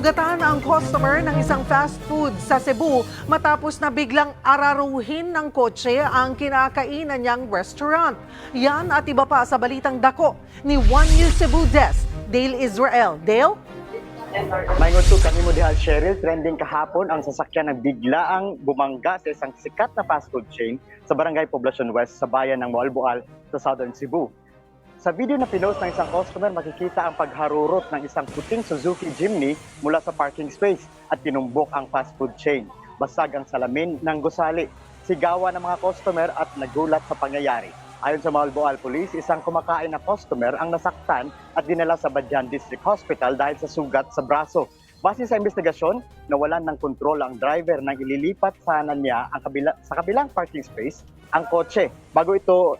Nasugatan ang customer ng isang fast food sa Cebu matapos na biglang araruhin ng kotse ang kinakainan niyang restaurant. Yan at iba pa sa balitang dako ni One News Cebu Desk, Dale Israel. Dale? Maingon to kanimo diha Cheryl, trending kahapon ang sasakyan ng biglaang bumangga sa isang sikat na fast food chain sa Barangay Poblacion West sa bayan ng Moalboal sa Southern Cebu. Sa video na pinost ng isang customer, makikita ang pagharurot ng isang puting Suzuki Jimny mula sa parking space at tinumbok ang fast food chain. Basag ang salamin ng gusali. Sigawan ng mga customer at nagulat sa pangyayari. Ayon sa Malboal Police, isang kumakain na customer ang nasaktan at dinala sa Badyan District Hospital dahil sa sugat sa braso. Base sa investigasyon, nawalan ng kontrol ang driver nang ililipat sana niya ang kabila, sa kabilang parking space ang kotse. Bago ito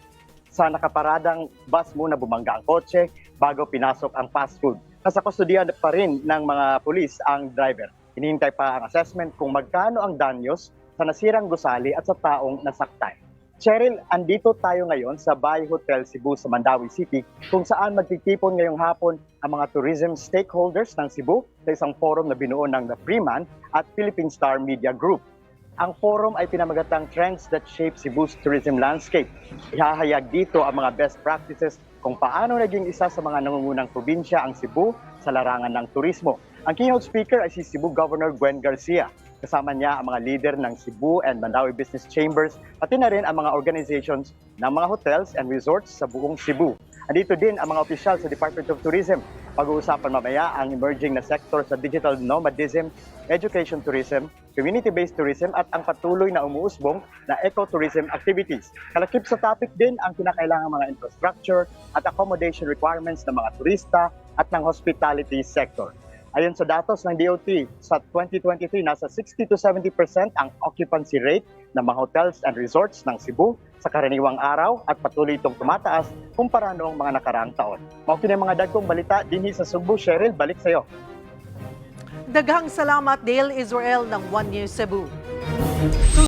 sa nakaparadang bus muna bumangga ang kotse bago pinasok ang fast food. Nasa kustodiya pa rin ng mga pulis ang driver. Hinihintay pa ang assessment kung magkano ang danyos sa nasirang gusali at sa taong nasaktan. Cheryl, andito tayo ngayon sa Bay Hotel Cebu sa Mandawi City kung saan magtitipon ngayong hapon ang mga tourism stakeholders ng Cebu sa isang forum na binuo ng The Freeman at Philippine Star Media Group. Ang forum ay pinamagatang Trends that Shape Cebu's Tourism Landscape. Ihahayag dito ang mga best practices kung paano naging isa sa mga nangungunang probinsya ang Cebu sa larangan ng turismo. Ang keynote speaker ay si Cebu Governor Gwen Garcia. Kasama niya ang mga leader ng Cebu and Mandawi Business Chambers, pati na rin ang mga organizations ng mga hotels and resorts sa buong Cebu. Andito din ang mga opisyal sa Department of Tourism. Pag-uusapan mamaya ang emerging na sector sa digital nomadism, education tourism, community-based tourism at ang patuloy na umuusbong na ecotourism activities. Kalakip sa topic din ang kinakailangan mga infrastructure at accommodation requirements ng mga turista at ng hospitality sector. Ayon sa datos ng DOT, sa 2023, nasa 60 to 70% ang occupancy rate ng mga hotels and resorts ng Cebu sa karaniwang araw at patuloy itong tumataas kumpara noong mga nakaraang taon. Ang mga dagkong balita dinhi sa Cebu. Cheryl, balik sa'yo. Daghang salamat Dale Israel ng One News Cebu.